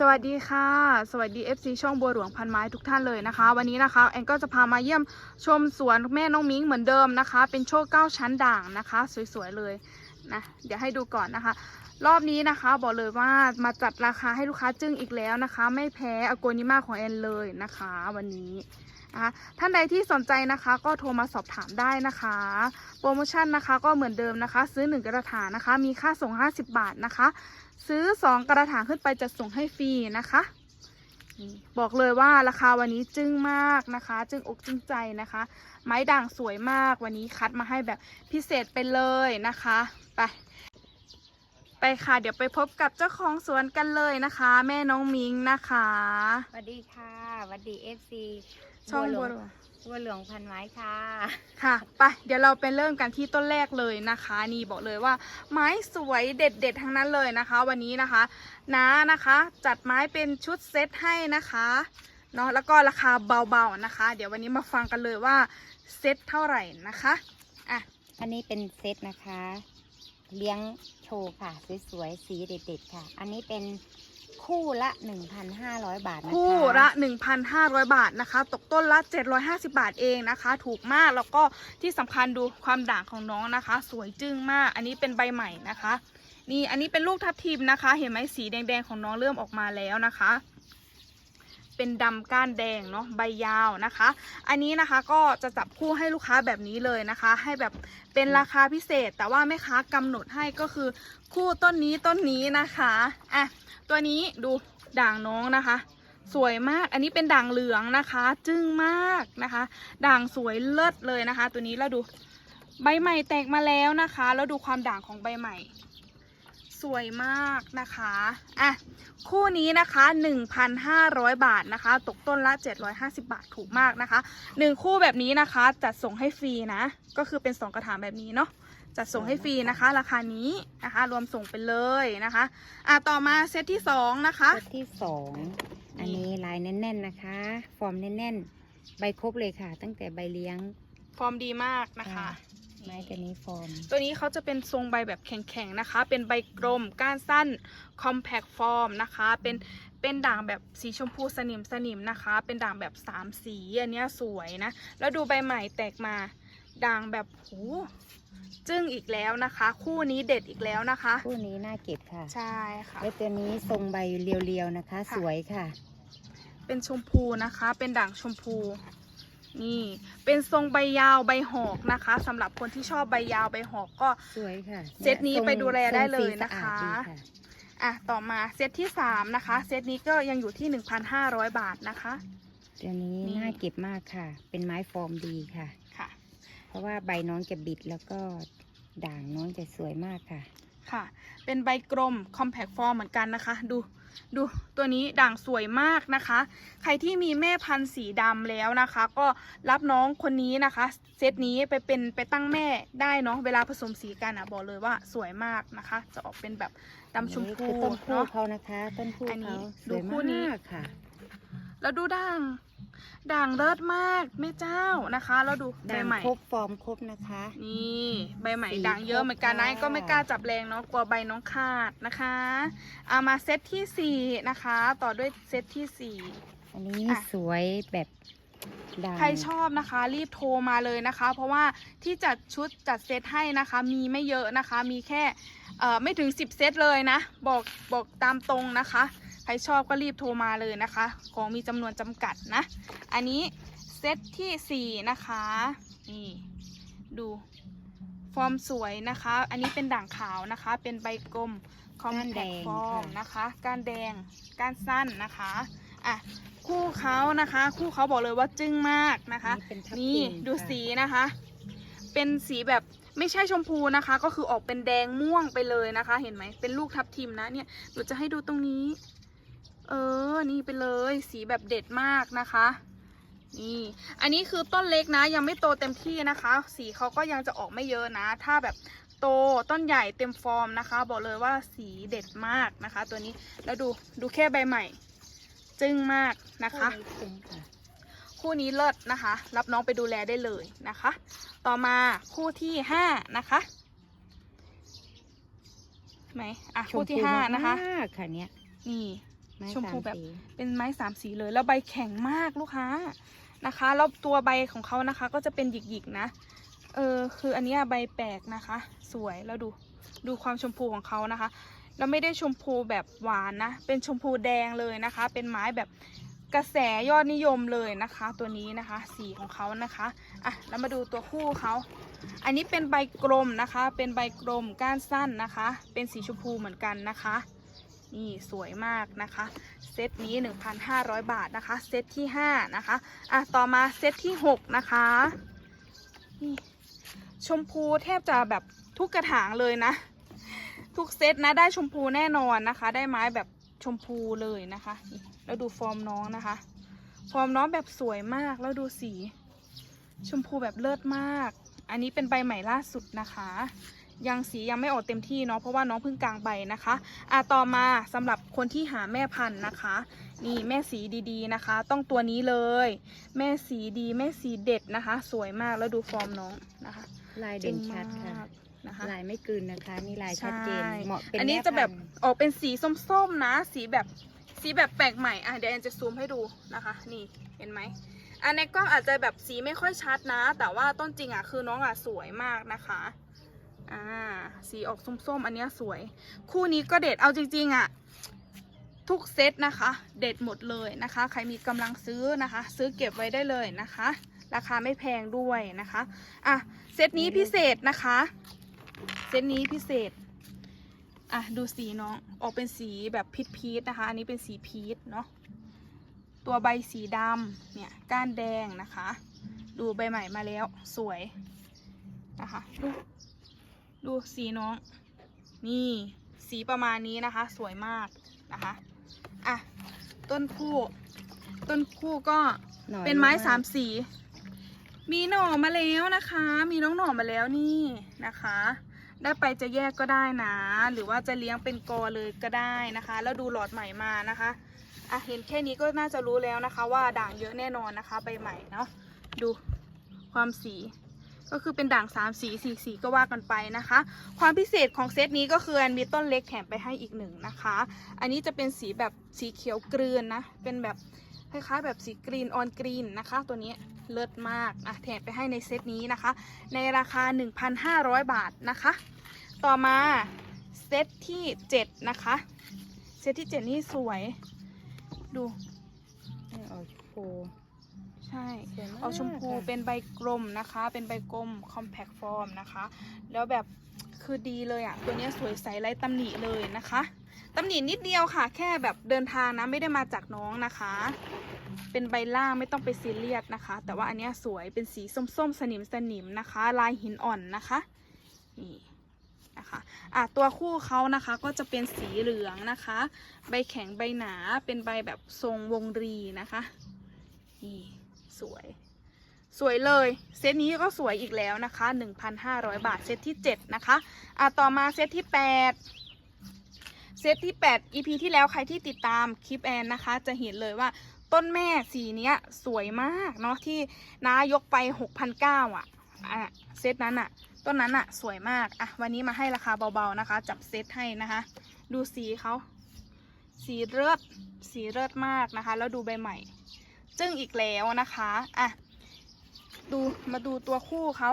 สวัสดีค่ะ สวัสดี FC ช่องบัวหลวงพันไม้ทุกท่านเลยนะคะ วันนี้นะคะแอนก็จะพามาเยี่ยมชมสวนแม่น้องมิ้งเหมือนเดิมนะคะ เป็นโชคเก้าชั้นด่างนะคะ สวยๆเลยนะเดี๋ยวให้ดูก่อนนะคะ รอบนี้นะคะบอกเลยว่ามาจัดราคาให้ลูกค้าจึ้งอีกแล้วนะคะ ไม่แพ้อโกนิมาของแอนเลยนะคะ วันนี้นะคะท่านใดที่สนใจนะคะก็โทรมาสอบถามได้นะคะ โปรโมชั่นนะคะก็เหมือนเดิมนะคะ ซื้อ 1 กระถางนะคะ มีค่าส่ง 50 บาทนะคะ ซื้อ 2 กระถางขึ้นไปจะส่งให้ฟรีนะคะนี่บอกเลยว่าราคาวันนี้จึ้งมากนะคะ จึ้งอกจึ้งใจนะคะ ไม้ด่างสวยมากวันนี้คัดมาให้แบบพิเศษไปเลยนะคะไปไปค่ะ เดี๋ยวไปพบกับเจ้าของสวนกันเลยนะคะ แม่น้องมิงนะคะสวัสดีค่ะสวัสดีเอฟซีช่องหลบัววงหลวง บัวหลวงพันไม้ค่ะ ค่ะไปเดี๋ยวเราไปเริ่มกันที่ต้นแรกเลยนะคะ นี่บอกเลยว่า ไม้สวยเด็ดๆทั้งนั้นเลยนะคะ วันนี้นะคะน้านะคะ จัดไม้เป็นชุดเซตให้นะคะเนาะแล้วก็ราคาเบาๆนะคะ เดี๋ยววันนี้มาฟังกันเลยว่าเซตเท่าไหร่นะคะอะอันนี้เป็นเซตนะคะ เลี้ยงโชว์ค่ะ สวยๆสีเด็ดๆค่ะ อันนี้เป็น คู่ละ 1,500 บาทนะคะคู่ละ 1,500 บาทนะคะ ตกต้นละ 750 บาทเองนะคะ ถูกมากแล้วก็ที่สำคัญดูความด่างของน้องนะคะ สวยจึ้งมาก อันนี้เป็นใบใหม่นะคะ นี่อันนี้เป็นลูกทับทิมนะคะ เห็นไหมสีแดงๆของน้องเริ่มออกมาแล้วนะคะ เป็นดำก้านแดงเนาะใบยาวนะคะ อันนี้นะคะก็จะจับคู่ให้ลูกค้าแบบนี้เลยนะคะ ให้แบบเป็นราคาพิเศษ แต่ว่าแม่ค้ากำหนดให้ก็คือคู่ต้นนี้ต้นนี้นะคะอะตัวนี้ดูด่างน้องนะคะ สวยมากอันนี้เป็นด่างเหลืองนะคะ จึ้งมากนะคะ ด่างสวยเลิศเลยนะคะ ตัวนี้แล้วดูใบใหม่แตกมาแล้วนะคะ แล้วดูความด่างของใบใหม่ สวยมากนะคะอะคู่นี้นะคะ 1,500 บาทนะคะ ตกต้นละ 750 บาทถูกมากนะคะหนึ่งคู่แบบนี้นะคะ จัดส่งให้ฟรีนะ ก็คือเป็น 2 กระถางแบบนี้เนาะจัดส่งให้ฟรีนะคะ ราคานี้นะคะ รวมส่งไปเลยนะคะ อะต่อมาเซตที่ 2 นะคะ เซตที่สองอันนี้ลายแน่น ๆนะคะ ฟอร์มแน่น ๆ ใบครบเลยค่ะ ตั้งแต่ใบเลี้ยง ฟอร์มดีมากนะคะ ไม้ตัวนี้ฟอร์ม ตัวนี้เขาจะเป็นทรงใบแบบแข็งๆนะคะ เป็นใบกลมก้านสั้น compact form นะคะ เป็นเป็นด่างแบบสีชมพูสนิมสนิมนะคะ เป็นด่างแบบสามสีอันเนี้ยสวยนะ แล้วดูใบใหม่แตกมาด่างแบบโหจึ้งอีกแล้วนะคะ คู่นี้เด็ดอีกแล้วนะคะ คู่นี้น่าเก็บค่ะ ใช่ค่ะแล้วตัวนี้ทรงใบเรียวๆนะคะค่ะสวยค่ะ เป็นชมพูนะคะ เป็นด่างชมพู นี่เป็นทรงใบยาวใบหอกนะคะสำหรับคนที่ชอบใบยาวใบหอกก็ สวยค่ะเซตนี้ยทรงไปดูแลได้เลยทรงสีนะคะสอาดดีอะต่อมาเซตที่3นะคะ เซตนี้ก็ยังอยู่ที่ 1,500 บาทนะคะ ตัวนี้นี่ น่าเก็บมากค่ะ เป็นไม้ฟอร์มดีค่ะ ค่ะ เพราะว่าใบน้องจะบิดแล้วก็ด่างน้องจะสวยมากค่ะ ค่ะ เป็นใบกลม compact form เหมือนกันนะคะ ดู ดูตัวนี้ด่างสวยมากนะคะ ใครที่มีแม่พันธุ์สีดำแล้วนะคะ ก็รับน้องคนนี้นะคะ เซตนี้ไปเป็นไปตั้งแม่ได้เนาะเวลาผสมสีกันอะบอกเลยว่าสวยมากนะคะ จะออกเป็นแบบดำชมนี่พูคือต้นคู่เนาะเขานะคะ ต้นคู่อันนี้เขาสดูวยคู่นี้มากค่ะ แล้วดูด่าง ด่างเลิศมากแม่เจ้านะคะแล้วดูใบด่างใหม่ ครบฟอร์มครบนะคะ นี่ใบใหม่สีด่างเยอะเหมือนกันนะครบค่ะ ก็ไม่กล้าจับแรงเนาะกลัวใบน้องขาดนะคะเอามาเซตที่สี่นะคะ ต่อด้วยเซตที่สี่ อันนี้อะ สวยแบบด่าง ใครชอบนะคะรีบโทรมาเลยนะคะ เพราะว่าที่จัดชุดจัดเซตให้นะคะ มีไม่เยอะนะคะ มีแค่เอ่อไม่ถึง 10 เซตเลยนะ บอกบอกตามตรงนะคะ ใครชอบก็รีบโทรมาเลยนะคะ ของมีจำนวนจำกัดนะ อันนี้เซตที่ 4 นะคะ นี่ดูฟอร์มสวยนะคะ อันนี้เป็นด่างขาวนะคะ เป็นใบกลมคอมก้านแพแดคงฟอร์มค่ะนะคะก้านแดงก้านสั้นนะคะ อะ คู่เขานะคะ คู่เขาบอกเลยว่าจึ้งมากนะคะ นี่เป็นทับนี่ทิมดูค่ะสีนะคะ เป็นสีแบบไม่ใช่ชมพูนะคะ ก็คือออกเป็นแดงม่วงไปเลยนะคะ เห็นไหมเป็นลูกทับทิมนะเนี่ยหนูจะให้ดูตรงนี้ เออ นี่ไปเลย สีแบบเด็ดมากนะคะ นี่ อันนี้คือต้นเล็กนะ ยังไม่โตเต็มที่นะคะ สีเขาก็ยังจะออกไม่เยอะนะ ถ้าแบบโตต้นใหญ่เต็มฟอร์มนะคะ บอกเลยว่าสีเด็ดมากนะคะ ตัวนี้ แล้วดูดูแค่ใบใหม่ จึ้งมากนะคะ คู่นี้คุ้มค่ะคู่นี้เลิศนะคะ รับน้องไปดูแลได้เลยนะคะ ต่อมาคู่ที่ห้านะคะไหมอะชคู่มที่พูห้านะคะมากๆค่ะเนี่ยนี่ ไม้ชมพูสาแบบสี เป็นไม้สามสีเลย แล้วใบแข็งมากลูกค้านะคะแล้วตัวใบของเขานะคะ ก็จะเป็นหยิกๆนะ เออคืออันเนี้ยใบแปลกนะคะ สวยแล้วดูดูความชมพูของเขานะคะ แล้วไม่ได้ชมพูแบบหวานนะ เป็นชมพูแดงเลยนะคะ เป็นไม้แบบกระแสยอดนิยมเลยนะคะ ตัวนี้นะคะ สีของเขานะคะอะแล้วมาดูตัวคู่เขาอันนี้เป็นใบกลมนะคะ เป็นใบกลมก้านสั้นนะคะ เป็นสีชมพูเหมือนกันนะคะ นี่สวยมากนะคะ เซตนี้ 1,500 บาทนะคะ เซตที่ 5 นะคะ อะ ต่อมาเซตที่ 6 นะคะนี่ชมพูแทบจะแบบทุกกระถางเลยนะ ทุกเซตนะ ได้ชมพูแน่นอนนะคะ ได้ไม้แบบชมพูเลยนะคะ แล้วดูฟอร์มน้องนะคะ ฟอร์มน้องแบบสวยมาก แล้วดูสี ชมพูแบบเลิศมาก อันนี้เป็นใบใหม่ล่าสุดนะคะ ยังสียังไม่ออกเต็มที่เนาะเพราะว่าน้องเพิ่งกลางใบนะคะอะต่อมาสำหรับคนที่หาแม่พันธุ์นะคะ นี่แม่สีดีๆนะคะ ต้องตัวนี้เลย แม่สีดีแม่สีเด็ดนะคะ สวยมากแล้วดูฟอร์มน้องนะคะ ลายเด่นชัดค่ะมากนะคะลายไม่กลืนนะคะนี่ลายชัดเจนใช่เหมาะเป็นอันนี้ม่จะแบบพันธุ์ออกเป็นสีส้มๆนะ สีแบบสีแบบแปลกใหม่อะเดี๋ยวแอนจะซูมให้ดูนะคะ นี่เห็นไหมอันในกล้องอาจจะแบบสีไม่ค่อยชัดนะ แต่ว่าต้นจริงอะคือน้องอะสวยมากนะคะ อ่า สีออกส้มๆ อันนี้สวย คู่นี้ก็เด็ด เอาจริงๆอะ ทุกเซตนะคะ เด็ดหมดเลยนะคะ ใครมีกำลังซื้อนะคะ ซื้อเก็บไว้ได้เลยนะคะ ราคาไม่แพงด้วยนะคะ อะ เซตนี้พิเศษนะคะ เซตนี้พิเศษ อะ ดูสีน้อง ออกเป็นสีแบบพีชพีชนะคะ อันนี้เป็นสีพีชเนาะ ตัวใบสีดำเนี่ย ก้านแดงนะคะ ดูใบใหม่มาแล้ว สวยนะคะดู ดูสีน้อง นี่สีประมาณนี้นะคะ สวยมากนะคะอะต้นคู่ ต้นคู่ก็หน่อยเป็นไม้กสามสี มีหน่อมาแล้วนะคะ มีน้องหน่อมาแล้วนี่นะคะ ได้ไปจะแยกก็ได้นะ หรือว่าจะเลี้ยงเป็นกอเลยก็ได้นะคะ แล้วดูหลอดใหม่มานะคะอะเห็นแค่นี้ก็น่าจะรู้แล้วนะคะ ว่าด่างเยอะแน่นอนนะคะใบใหม่เนาะดูความสี ก็คือเป็นด่างสามสีสี่สีก็ว่ากันไปนะคะ ความพิเศษของเซตนี้ก็คืออันมีต้นเล็กแถมไปให้อีกหนึ่งนะคะ อันนี้จะเป็นสีแบบสีเขียวกลืนนะ เป็นแบบคล้ายๆแบบสีกรีนออนกรีนนะคะ ตัวนี้เลิศมากอะแถมไปให้ในเซตนี้นะคะ ในราคา 1,500 บาทนะคะ ต่อมาเซตที่ 7 นะคะ เซตที่ 7 นี่สวย ดูให้ออกชมพู ใช่สวยมากออกชมพูค่ะเป็นใบกลมนะคะ เป็นใบกลม compact form นะคะ แล้วแบบคือดีเลยอะ่ะ ตัวเนี้ยสวยใสไร้ตำหนิเลยนะคะตำหนินิดเดียวค่ะ แค่แบบเดินทางนะไม่ได้มาจากน้องนะคะ เป็นใบล่างไม่ต้องไปซีเรียสนะคะ แต่ว่าอันเนี้ยสวยเป็นสีส้มๆ สนิมสนิมๆนะคะ ลายหินอ่อนนะคะนี่นะคะอะตัวคู่เขานะคะก็จะเป็นสีเหลืองนะคะ ใบแข็งใบหนาเป็นใบแบบทรงวงรีนะคะนี่ สวย สวยเลย เซตนี้ก็สวยอีกแล้วนะคะ 1,500 บาท เซตที่ 7 นะคะอะต่อมาเซตที่ 8 เซตที่ 8 EP ที่แล้วใครที่ติดตามคลิปแอนนะคะ จะเห็นเลยว่าต้นแม่สีเนี้ยสวยมากเนาะที่น้ายกไป6,900อะอะเซตนั้นอะต้นนั้นอะสวยมากอะวันนี้มาให้ราคาเบาๆนะคะ จับเซตให้นะคะ ดูสีเขาสีเลือดสีเลือดมากนะคะ แล้วดูใบใหม่ จึ้งอีกแล้วนะคะอะดูมาดูตัวคู่เขา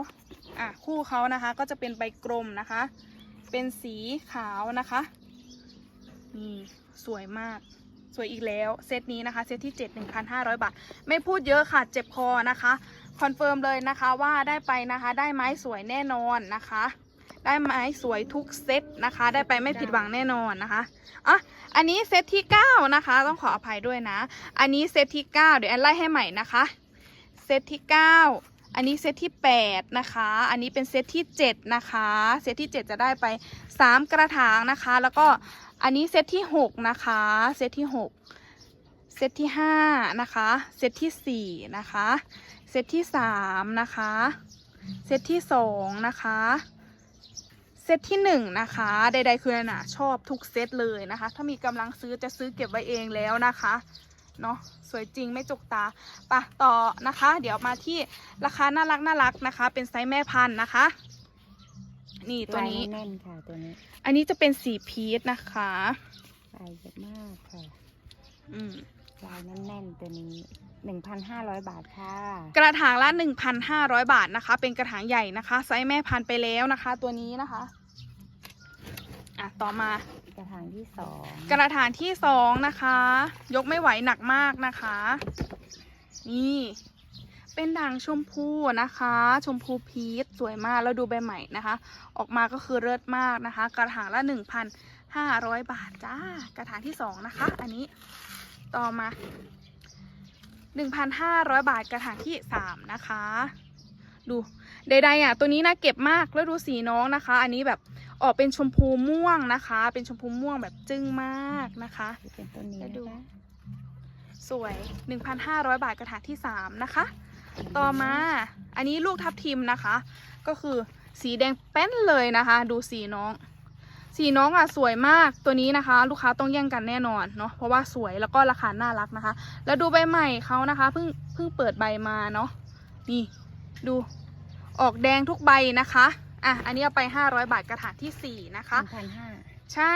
อะคู่เขานะคะก็จะเป็นใบกลมนะคะ เป็นสีขาวนะคะนี่สวยมากสวยอีกแล้วเซตนี้นะคะเซตที่ 7 1,500 บาท ไม่พูดเยอะค่ะเจ็บคอนะคะ คอนเฟิร์มเลยนะคะว่าได้ไปนะคะได้ไม้สวยแน่นอนนะคะ ได้ไม้สวยทุกเซตนะคะ ได้ไปไม่ผิดหวังแน่นอนนะคะอะอันนี้เซตที่9นะคะ ต้องขออภัยด้วยนะ อันนี้เซตที่9เดี๋ยวแอนไล่ให้ใหม่นะคะ เซตที่ 9 อันนี้เซตที่ 8 นะคะ อันนี้เป็นเซตที่ 7 นะคะ เซตที่ 7 จะได้ไป 3 กระถางนะคะ แล้วก็อันนี้เซตที่ 6 นะคะ เซตที่ 6เซตที่5นะคะ เซตที่4นะคะ เซตที่3นะคะ เซตที่2นะคะ เซตที่1นะคะใดๆคือน่ะชอบทุกเซตเลยนะคะ ถ้ามีกำลังซื้อจะซื้อเก็บไว้เองแล้วนะคะเนาะสวยจริงไม่จกตาปะต่อนะคะ เดี๋ยวมาที่ราคาน่ารักน่ารักนะคะ เป็นไซส์แม่พันธุ์นะคะ นี่ตัวลายนี้แน่นๆค่ะตัวนี้ อันนี้จะเป็นสีพีชนะคะลายเยอะมากค่ะ อืม ลายแน่นๆตัวนี้หนึ่งพันห้าร้อยบาทค่ะ กระถางละ 1,500 บาทนะคะ เป็นกระถางใหญ่นะคะ ไซส์แม่พันธุ์ไปแล้วนะคะ ตัวนี้นะคะ อะ ต่อมา กระถางที่สองกระถางที่สองนะคะ ยกไม่ไหวหนักมากนะคะ นี่ เป็นด่างชมพูนะคะ ชมพูพีชสวยมากแล้วดูใบใหม่นะคะ ออกมาก็คือเลิศมากนะคะ กระถางละ 1,500 บาทจ้า กระถางที่สองนะคะ อันนี้ ต่อมา 1,500 บาทกระถางที่สามนะคะ ดูใดๆอะตัวนี้นะเก็บมากแล้วดูสีน้องนะคะ อันนี้แบบออกเป็นชมพูม่วงนะคะ เป็นชมพูม่วงแบบจึ้งมากนะคะที่เป็นต้นนี้แล้วนะดูคะสวย 1,500 บาทกระถางที่ 3 นะคะ ต่อมา อันนี้ลูกทับทิมนะคะ ก็คือสีแดงแป้นเลยนะคะ ดูสีน้อง สีน้องอะสวยมากตัวนี้นะคะ ลูกค้าต้องแย่งกันแน่นอนเนาะเพราะว่าสวยแล้วก็ราคาน่ารักนะคะ แล้วดูใบใหม่เขานะคะเพิ่งเพิ่งเปิดใบมาเนาะนี่ดูออกแดงทุกใบนะคะอะอันนี้เอาไป 500 บาทกระถางทีสี่4 นะคะหนึ่งพันห้าใช่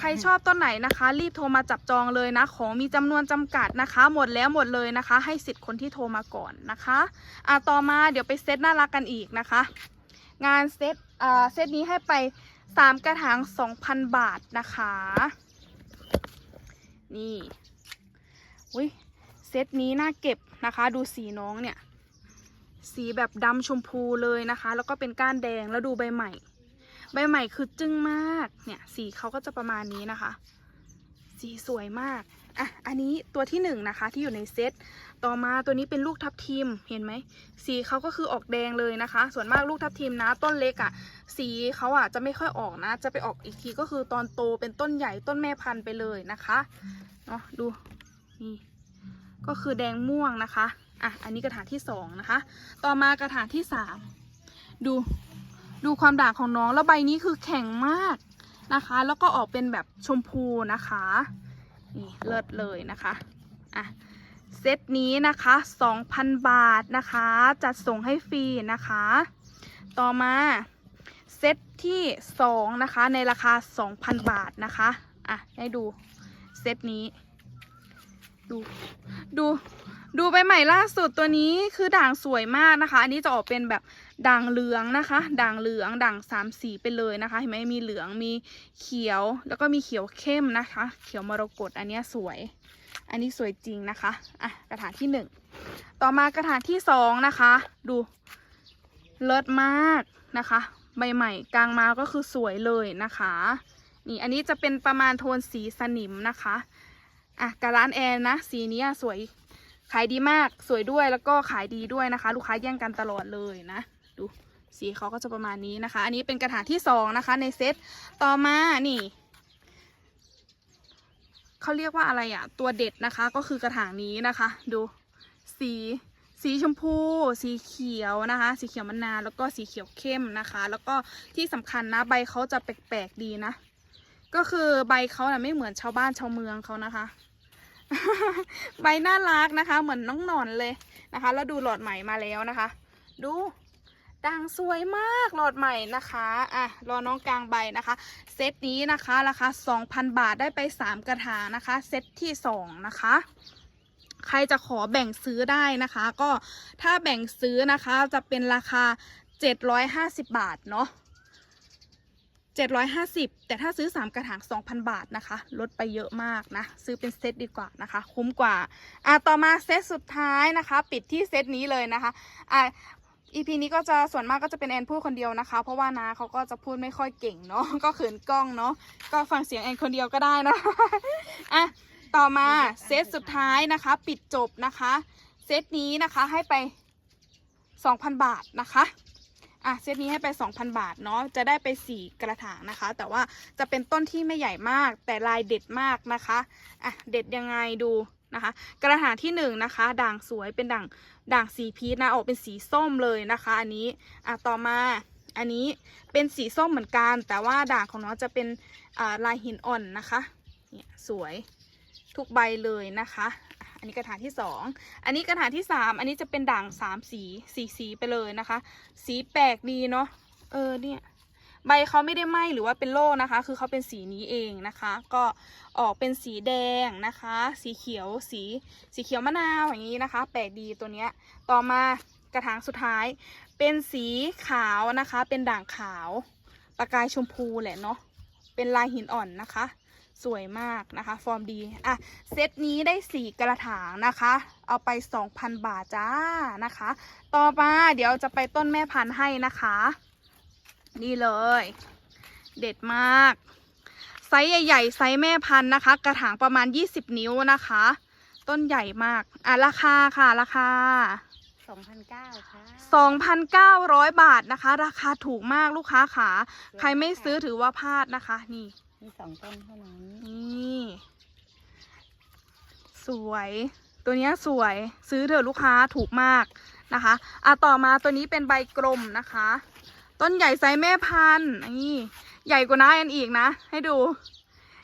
ใครชอบต้นไหนนะคะ รีบโทรมาจับจองเลยนะ ของมีจำนวนจำกัดนะคะ หมดแล้วหมดเลยนะคะ ให้สิทธิ์คนที่โทรมาก่อนนะคะอะต่อมาเดี๋ยวไปเซตน่ารักกันอีกนะคะ งานเซตอ่าเซตนี้ให้ไป สามกระถาง2,000บาทนะคะ นี่อุ้ยเซตนี้น่าเก็บนะคะ ดูสีน้องเนี่ย สีแบบดำชมพูเลยนะคะ แล้วก็เป็นก้านแดงแล้วดูใบใหม่ ใบใหม่คือจึ้งมากเนี่ยสีเขาก็จะประมาณนี้นะคะ สีสวยมาก อะ อันนี้ตัวที่หนึ่งนะคะที่อยู่ในเซต ต่อมาตัวนี้เป็นลูกทับทิม เห็นไหม สีเขาก็คือออกแดงเลยนะคะ ส่วนมากลูกทับทิมนะ ต้นเล็กอะ่ะ สีเขาอะจะไม่ค่อยออกนะ จะไปออกอีกทีก็คือตอนโตเป็นต้นใหญ่ต้นแม่พันธุ์ไปเลยนะคะ เนาะดู นี่ ก็คือแดงม่วงนะคะ อะ อันนี้กระถางที่สองนะคะ ต่อมากระถางที่สามดู ดูความด่างของน้อง แล้วใบนี้คือแข็งมาก นะคะ แล้วก็ออกเป็นแบบชมพูนะคะนี่เลิศเลยนะคะอะเซตนี้นะคะ 2,000 บาทนะคะ จัดส่งให้ฟรีนะคะ ต่อมาเซตที่2นะคะในราคา 2,000 บาทนะคะ อะ ให้ดูเซตนี้ ดู ดู ดูใบใหม่ล่าสุดตัวนี้คือด่างสวยมากนะคะ อันนี้จะออกเป็นแบบด่างเหลืองนะคะ ด่างเหลืองด่างสามสีไปเลยนะคะ เห็นไหมมีเหลืองมีเขียวแล้วก็มีเขียวเข้มนะคะ เขียวมรกตอันนี้สวย อันนี้สวยจริงนะคะ อะกระถางที่หนึ่งต่อมากระถางที่สองนะคะ ดูเลิศมากนะคะ ใบใหม่กลางมาก็คือสวยเลยนะคะ นี่อันนี้จะเป็นประมาณโทนสีสนิมนะคะอะกระร้านแอนนะสีนี้สวย ขายดีมากสวยด้วยแล้วก็ขายดีด้วยนะคะ ลูกค้าแย่งกันตลอดเลยนะ ดูสีเขาก็จะประมาณนี้นะคะ อันนี้เป็นกระถางที่สองนะคะ ในเซตต่อมานี่เขาเรียกว่าอะไรอะตัวเด็ดนะคะก็คือกระถางนี้นะคะ ดูสีสีชมพู สีเขียวนะคะ สีเขียวมะนาวแล้วก็สีเขียวเข้มนะคะ แล้วก็ที่สำคัญนะใบเขาจะแปลกๆดีนะ ก็คือใบเขาน่ะไม่เหมือนชาวบ้านชาวเมืองเขานะคะ ใบน่ารักนะคะ เหมือนน้องหนอนเลยนะคะ แล้วดูหลอดใหม่มาแล้วนะคะ ดูด่างสวยมากหลอดใหม่นะคะอะรอน้องกลางใบนะคะ เซตนี้นะคะราคา2,000 บาทได้ไป 3 กระถางนะคะ เซตที่ 2 นะคะใครจะขอแบ่งซื้อได้นะคะ ก็ถ้าแบ่งซื้อนะคะจะเป็นราคา 750 บาทเนาะ 750 แต่ถ้าซื้อ 3 กระถาง 2,000 บาทนะคะ ลดไปเยอะมากนะ ซื้อเป็นเซตดีกว่านะคะ คุ้มกว่า อะ ต่อมาเซตสุดท้ายนะคะ ปิดที่เซตนี้เลยนะคะ อะ EP นี้ก็จะส่วนมากก็จะเป็นแอนพูดคนเดียวนะคะ เพราะว่านาเขาก็จะพูดไม่ค่อยเก่งเนาะ ก็เขินกล้องเนาะ ก็ฟังเสียงแอนคนเดียวก็ได้นะ อะ ต่อมาเซตสุดท้ายนะคะ ปิดจบนะคะ เซตนี้นะคะให้ไป 2,000 บาทนะคะ อะเซตนี้ให้ไป 2,000 บาทเนาะจะได้ไป 4 กระถางนะคะ แต่ว่าจะเป็นต้นที่ไม่ใหญ่มาก แต่ลายเด็ดมากนะคะอะเด็ดยังไงดูนะคะ กระถางที่1นงนะคะ ด่างสวยเป็นด่างด่างสีพีชนะออกเป็นสีส้มเลยนะคะ อันนี้อะต่อมาอันนี้เป็นสีส้มเหมือนกัน แต่ว่าด่างของน้องจะเป็นลายหินอ่อนนะคะเนี่ยสวยทุกใบเลยนะคะ อันนี้กระถางที่สองอันนี้กระถางที่สามอันนี้จะเป็นด่างสามสีสีสีไปเลยนะคะ สีแปลกดีเนาะเออเนี่ยใบเขาไม่ได้ไหม้หรือว่าเป็นโล่นะคะ คือเขาเป็นสีนี้เองนะคะ ก็ออกเป็นสีแดงนะคะ สีเขียวสีสีเขียวมะนาวอย่างนี้นะคะ แปลกดีตัวเนี้ยต่อมากระถางสุดท้าย เป็นสีขาวนะคะ เป็นด่างขาว ประกายชมพูแหละเนาะเป็นลายหินอ่อนนะคะ สวยมากนะคะ ฟอร์มดี อะ เซตนี้ได้สี่กระถางนะคะ เอาไป 2,000 บาทจ้านะคะ ต่อมาเดี๋ยวจะไปต้นแม่พันธุ์ให้นะคะ นี่เลย เด็ดมาก ไซส์ใหญ่ๆ ไซส์แม่พันธุ์นะคะ กระถางประมาณ 20 นิ้วนะคะ ต้นใหญ่มาก อะ ราคาค่ะ ราคา2,900ค่ะ2,900 บาทนะคะ ราคาถูกมากลูกค้าขาใครไม่ซื้อถือว่าพลาดนะคะ นี่ มีสองต้นเท่านั้น นี่ สวย ตัวนี้สวยซื้อเถอะลูกค้าถูกมากนะคะอะต่อมาตัวนี้เป็นใบกลมนะคะ ต้นใหญ่ไซส์แม่พันธุ์นี่ใหญ่กว่าน้าอันอีกนะ ให้ดู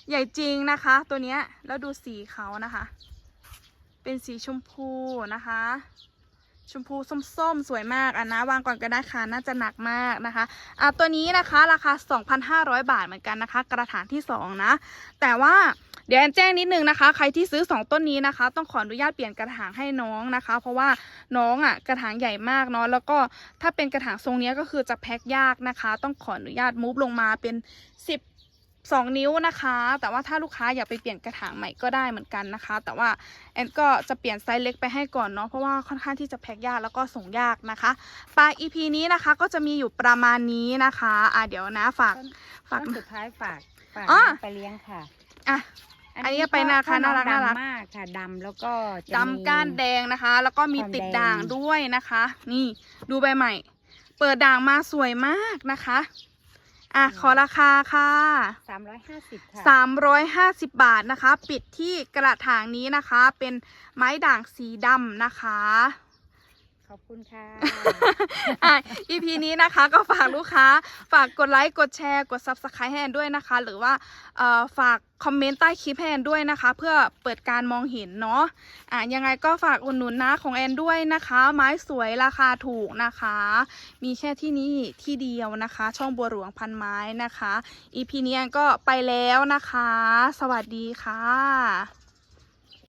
ใหญ่จริงนะคะ ตัวนี้แล้วดูสีเขานะคะ เป็นสีชมพูนะคะ ชมพูส้มๆ สวยมากอะนะวางก่อนก็ได้ค่ะน่าจะหนักมากนะคะอะตัวนี้นะคะราคา 2,500 บาทเหมือนกันนะคะ กระถางที่ 2 นะ แต่ว่าเดี๋ยวแอนแจ้งนิดนึงนะคะ ใครที่ซื้อ 2 ต้นนี้นะคะ ต้องขออนุญาตเปลี่ยนกระถางให้น้องนะคะ เพราะว่าน้องอะกระถางใหญ่มากเนาะแล้วก็ถ้าเป็นกระถางทรงนี้ก็คือจะแพ็คยากนะคะ ต้องขออนุญาตมูฟลงมาเป็น 10 2 นิ้วนะคะ แต่ว่าถ้าลูกค้าอยากไปเปลี่ยนกระถางใหม่ก็ได้เหมือนกันนะคะ แต่ว่าแอนก็จะเปลี่ยนไซส์เล็กไปให้ก่อนเนาะเพราะว่าค่อนข้างที่จะแพ็คยากแล้วก็ส่งยากนะคะปลาย EP นี้นะคะก็จะมีอยู่ประมาณนี้นะคะอะเดี๋ยวนะฝากต้นฝากต้นสุดท้ายฝากฝากอะน้องไปเลี้ยงค่ะ อะ อันนี้ไปนะคะก็น่ารัก ดำน่ารักมากค่ะดำแล้วก็จะดำก้านแดงนะคะ แล้วก็มีความติดแดงด่างด้วยนะคะ นี่ดูใบใหม่ เปิดด่างมาสวยมากนะคะ อะขอราคาค่ะสามร้อยห้าสิบค่ะ350บาทนะคะ ปิดที่กระถางนี้นะคะ เป็นไม้ด่างสีดำนะคะ ขอบคุณค่ะ อะ EP นี้นะคะก็ฝากลูกค้า ฝากกดไลค์กดแชร์กด Subscribe ให้แอนด้วยนะคะ หรือว่าเอ่อฝากคอมเมนต์ใต้คลิปให้แอนด้วยนะคะ เพื่อเปิดการมองเห็นเนาะอะยังไงก็ฝากอุดหนุนนะของแอนด้วยนะคะ ไม้สวยราคาถูกนะคะ มีแค่ที่นี่ที่เดียวนะคะ ช่องบัวหลวงพันไม้นะคะ EP นี้แอนก็ไปแล้วนะคะ สวัสดีค่ะ